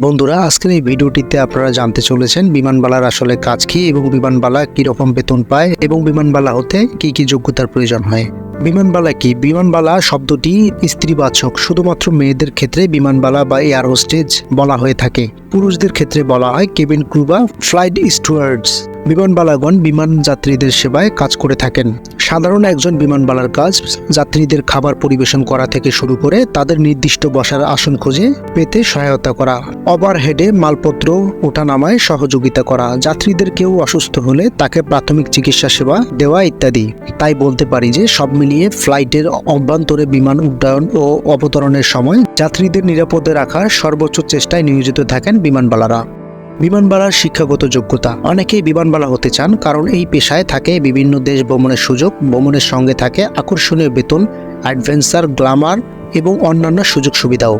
বন্ধুরা, আজকের এই ভিডিওটিতে আপনারা জানতে চলেছেন বিমানবালার আসলে কাজ কি এবং বিমানবালা কীরকম বেতন পায় এবং বিমানবালা হতে কি কি যোগ্যতার প্রয়োজন হয়। বিমানবালা কি? বিমানবালা শব্দটি স্ত্রীবাচক, শুধুমাত্র মেয়েদের ক্ষেত্রে বিমানবালা বা এয়ার হোস্টেজ বলা হয়ে থাকে। পুরুষদের ক্ষেত্রে বলা হয় কেবিন ক্রু বা ফ্লাইট স্টুয়ার্ডস। বিমানবালাগণ বিমান যাত্রীদের সেবায় কাজ করে থাকেন। সাধারণ একজন বিমানবালার কাজ যাত্রীদের খাবার পরিবেশন করা থেকে শুরু করে তাদের নির্দিষ্ট বসার আসন খুঁজে পেতে সহায়তা করা। ওভারহেডে মালপত্র, ওঠানামায় সহযোগিতা করা। যাত্রীদের কেউ অসুস্থ হলে তাকে প্রাথমিক চিকিৎসা সেবা দেওয়া ইত্যাদি। তাই বলতে পারি যে সব মিলিয়ে ফ্লাইটের অভ্যন্তরে বিমান উড্ডয়ন ও অবতরণের সময় যাত্রীদের নিরাপদে রাখার সর্বোচ্চ চেষ্টায় নিয়োজিত থাকেন বিমানবালারা। বিমানবালার শিক্ষাগত যোগ্যতা। অনেকেই বিমানবালা হতে চান কারণ এই পেশায় থাকে বিভিন্ন দেশ ভ্রমণের সুযোগ, ভ্রমণের সঙ্গে থাকে আকর্ষণীয় বেতন অ্যাডভেঞ্চার গ্লামার এবং অন্যান্য সুযোগ সুবিধাও।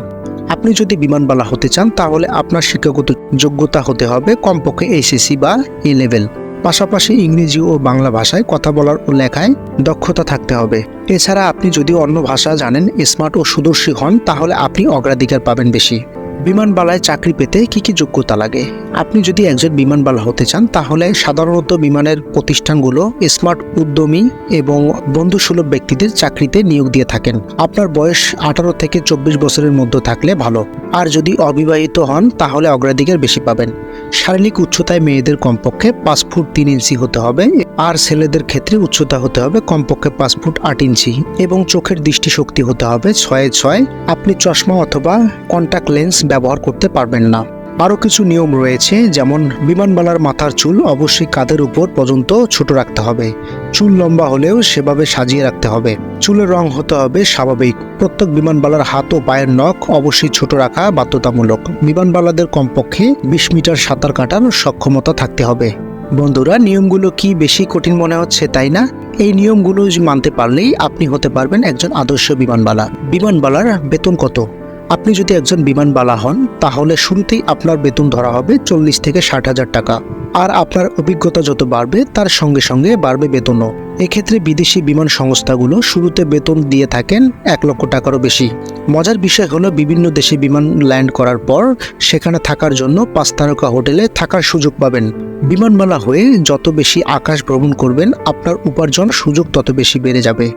আপনি যদি বিমানবালা হতে চান তাহলে আপনার শিক্ষাগত যোগ্যতা হতে হবে কমপক্ষে এইচএসসি বা এ লেভেল পাশাপাশি ইংরেজি ও বাংলা ভাষায় কথা বলার ও লেখায় দক্ষতা থাকতে হবে। এছাড়া আপনি যদি অন্য ভাষা জানেন স্মার্ট ও সুদর্শী হন, তাহলে আপনি অগ্রাধিকার পাবেন বেশি। বিমানবালায় চাকরি পেতে কি কি যোগ্যতা লাগে? আপনি যদি একজন বিমানবালা হতে চান, তাহলে সাধারণত বিমানের প্রতিষ্ঠানগুলো স্মার্ট উদ্যমী এবং বন্ধুসুলভ ব্যক্তিদের চাকরিতে নিয়োগ দিয়ে থাকেন। আপনার বয়স আঠারো থেকে চব্বিশ বছরের মধ্যে থাকলে ভালো। আর যদি অবিবাহিত হন, তাহলে অগ্রাধিকার বেশি পাবেন। শারীরিক উচ্চতায় মেয়েদের কমপক্ষে পাঁচ ফুট তিন ইঞ্চি হতে হবে, আর ছেলেদের ক্ষেত্রে উচ্চতা হতে হবে কমপক্ষে পাঁচ ফুট আট ইঞ্চি, এবং চোখের দৃষ্টিশক্তি হতে হবে ছয়ে ছয় আপনি চশমা অথবা কন্ট্যাক্ট লেন্স ব্যবহার করতে পারবেন না। আরও কিছু নিয়ম রয়েছে, যেমন বিমানবালার মাথার চুল অবশ্যই কাঁধের উপর পর্যন্ত ছোট রাখতে হবে। চুল লম্বা হলেও সেভাবে সাজিয়ে রাখতে হবে। চুলের রং হতে হবে স্বাভাবিক। প্রত্যেক বিমানবালার হাত ও পায়ের নখ অবশ্যই ছোট রাখা বাধ্যতামূলক। বিমানবালাদের কমপক্ষে বিশ মিটার সাঁতার কাটার সক্ষমতা থাকতে হবে। বন্ধুরা, নিয়মগুলো কি বেশি কঠিন মনে হচ্ছে তাই না? এই নিয়মগুলো মানতে পারলেই আপনি হতে পারবেন একজন আদর্শ বিমানবালা। বিমানবালার বেতন কত? আপনি যদি একজন বিমানবালা হন, তাহলে শুরুতেই আপনার বেতন ধরা হবে চল্লিশ থেকে ষাট হাজার টাকা। আর আপনার অভিজ্ঞতা যত বাড়বে, তার সঙ্গে সঙ্গে বাড়বে বেতনও। এক্ষেত্রে বিদেশি বিমান সংস্থাগুলো শুরুতে বেতন দিয়ে থাকেন এক লক্ষ টাকারও বেশি। মজার বিষয় হলো, বিভিন্ন দেশে বিমান ল্যান্ড করার পর সেখানে থাকার জন্য পাঁচ তারকা হোটেলে থাকার সুযোগ পাবেন। বিমানমালা হয়ে যত বেশি আকাশ ভ্রমণ করবেন, আপনার উপার্জন সুযোগ তত বেশি বেড়ে যাবে।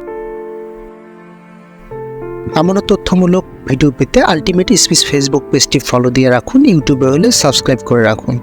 এমনও তথ্যমূলক ভিডিও পেতে আলটিমেট স্পিচ ফেসবুক পেজটি ফলো দিয়ে রাখুন, ইউটিউবে হলে সাবস্ক্রাইব করে রাখুন।